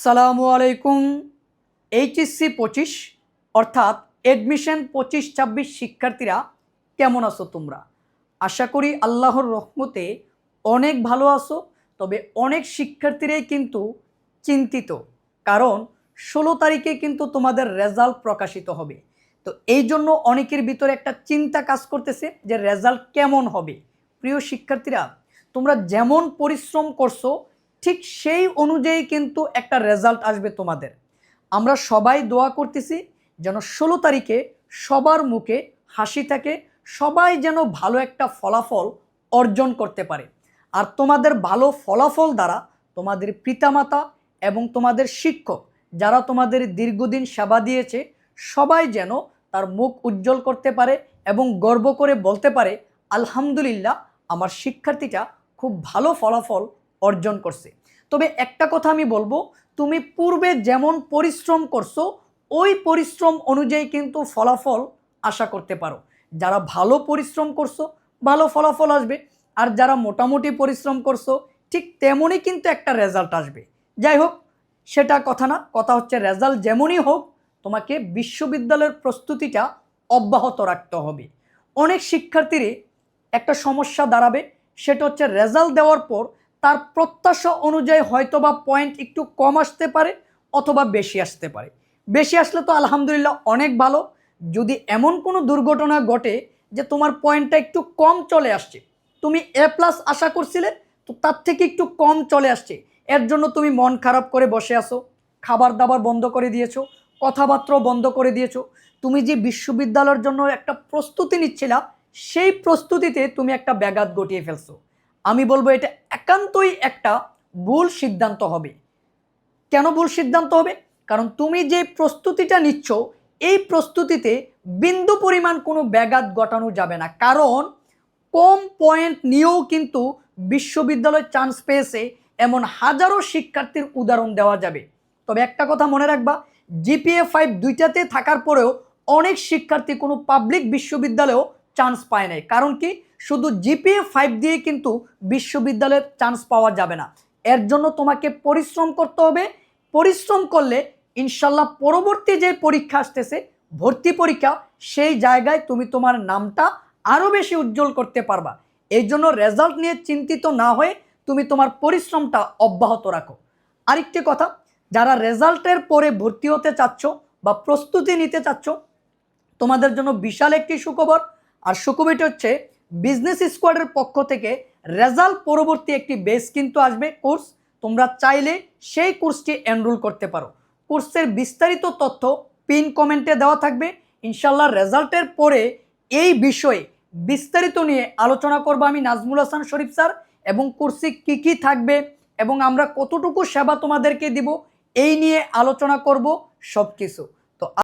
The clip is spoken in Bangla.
আসসালামু আলাইকুম। এইচএসসি পঁচিশ, অর্থাৎ এডমিশন পঁচিশ, ছাব্বিশ শিক্ষার্থীরা কেমন আছো তোমরা? আশা করি আল্লাহর রহমতে অনেক ভালো আছো, তবে অনেক শিক্ষার্থীরাই কিন্তু চিন্তিত, কারণ ষোলো তারিখে কিন্তু তোমাদের রেজাল্ট প্রকাশিত হবে। তো এই জন্য অনেকের ভিতরে একটা চিন্তা কাজ করতেছে যে রেজাল্ট কেমন হবে? প্রিয় শিক্ষার্থীরা, তোমরা যেমন পরিশ্রম করছ ঠিক সেই অনুযায়ী কিন্তু একটা রেজাল্ট আসবে তোমাদের। আমরা সবাই দোয়া করতেছি যেন ষোলো তারিখে সবার মুখে হাসি থাকে, সবাই যেন ভালো একটা ফলাফল অর্জন করতে পারে। আর তোমাদের ভালো ফলাফল দ্বারা তোমাদের পিতামাতা এবং তোমাদের শিক্ষক যারা তোমাদের দীর্ঘদিন সেবা দিয়েছে, সবাই যেন তার মুখ উজ্জ্বল করতে পারে এবং গর্ব করে বলতে পারে, আলহামদুলিল্লাহ, আমার শিক্ষার্থীটা খুব ভালো ফলাফল অর্জন করছে। তবে একটা কথা আমি বলব, তুমি পূর্বে যেমন পরিশ্রম করছ, ওই পরিশ্রম অনুযায়ী কিন্তু ফলাফল আশা করতে পারো। যারা ভালো পরিশ্রম করছ, ভালো ফলাফল আসবে। আর যারা মোটামুটি পরিশ্রম করছ, ঠিক তেমনই কিন্তু একটা রেজাল্ট আসবে। যাই হোক, সেটা কথা না, কথা হচ্ছে রেজাল্ট যেমনই হোক, তোমাকে বিশ্ববিদ্যালয়ের প্রস্তুতিটা অব্যাহত রাখতে হবে। অনেক শিক্ষার্থীরই একটা সমস্যা দাঁড়াবে, সেটা হচ্ছে রেজাল্ট দেওয়ার পর তার প্রত্যাশা অনুযায়ী হয়তো বা পয়েন্ট একটু কম আসতে পারে অথবা বেশি আসতে পারে। বেশি আসলে তো আলহামদুলিল্লাহ অনেক ভালো। যদি এমন কোনো দুর্ঘটনা ঘটে যে তোমার পয়েন্টটা একটু কম চলে আসছে, তুমি এ প্লাস আশা করছিলে, তো তার থেকে একটু কম চলে আসছে। এর জন্য তুমি মন খারাপ করে বসে আসো খাবার দাবার বন্ধ করে দিয়েছ, কথাবার্তাও বন্ধ করে দিয়েছ। তুমি যে বিশ্ববিদ্যালয়ের জন্য একটা প্রস্তুতি নিচ্ছিলা, সেই প্রস্তুতিতে তুমি একটা ব্যাঘাত ঘটিয়ে ফেলছো। আমি বলব এটা একান্তই একটা ভুল সিদ্ধান্ত হবে। কেন ভুল সিদ্ধান্ত হবে? কারণ তুমি যে প্রস্তুতিটা নিচ্ছ, এই প্রস্তুতিতে বিন্দু পরিমাণ কোনো ব্যাঘাত ঘটানো যাবে না। কারণ কম পয়েন্ট নিয়েও কিন্তু বিশ্ববিদ্যালয় চান্স পেয়েছে, এমন হাজারো শিক্ষার্থীর উদাহরণ দেওয়া যাবে। তবে একটা কথা মনে রাখবা, জিপিএ ফাইভ দুইটাতে থাকার পরেও অনেক শিক্ষার্থী কোনো পাবলিক বিশ্ববিদ্যালয়েও চান্স পায় নাই। কারণ কি? শুধু জিপিএ ফাইভ দিয়ে কিন্তু বিশ্ববিদ্যালয়ের চান্স পাওয়া যাবে না। এর জন্য তোমাকে পরিশ্রম করতে হবে। পরিশ্রম করলে ইনশাল্লাহ পরবর্তী যে পরীক্ষা আসতেছে, ভর্তি পরীক্ষা, সেই জায়গায় তুমি তোমার নামটা আরও বেশি উজ্জ্বল করতে পারবা। এই জন্য রেজাল্ট নিয়ে চিন্তিত না হয়ে তুমি তোমার পরিশ্রমটা অব্যাহত রাখো। আরেকটি কথা, যারা রেজাল্টের পরে ভর্তি হতে চাচ্ছ বা প্রস্তুতি নিতে চাচ্ছ, তোমাদের জন্য বিশাল একটি সুখবর আর সুখবরটি হচ্ছে বিজনেস স্কোয়াডের পক্ষ থেকে রেজাল্ট পরবর্তী একটি বেস কিন্তু আসবে কোর্স তোমরা চাইলে সেই কোর্সটি এনরোল করতে পারো। কোর্সের বিস্তারিত তথ্য পিন কমেন্টে দেওয়া থাকবে। ইনশাল্লাহ রেজাল্টের পরে এই বিষয়ে বিস্তারিত নিয়ে আলোচনা করব আমি নাজমুল হাসান শরীফ স্যার, এবং কোর্সে কী কী থাকবে এবং আমরা কতটুকু সেবা তোমাদেরকে দিব, এই নিয়ে আলোচনা করব সব কিছু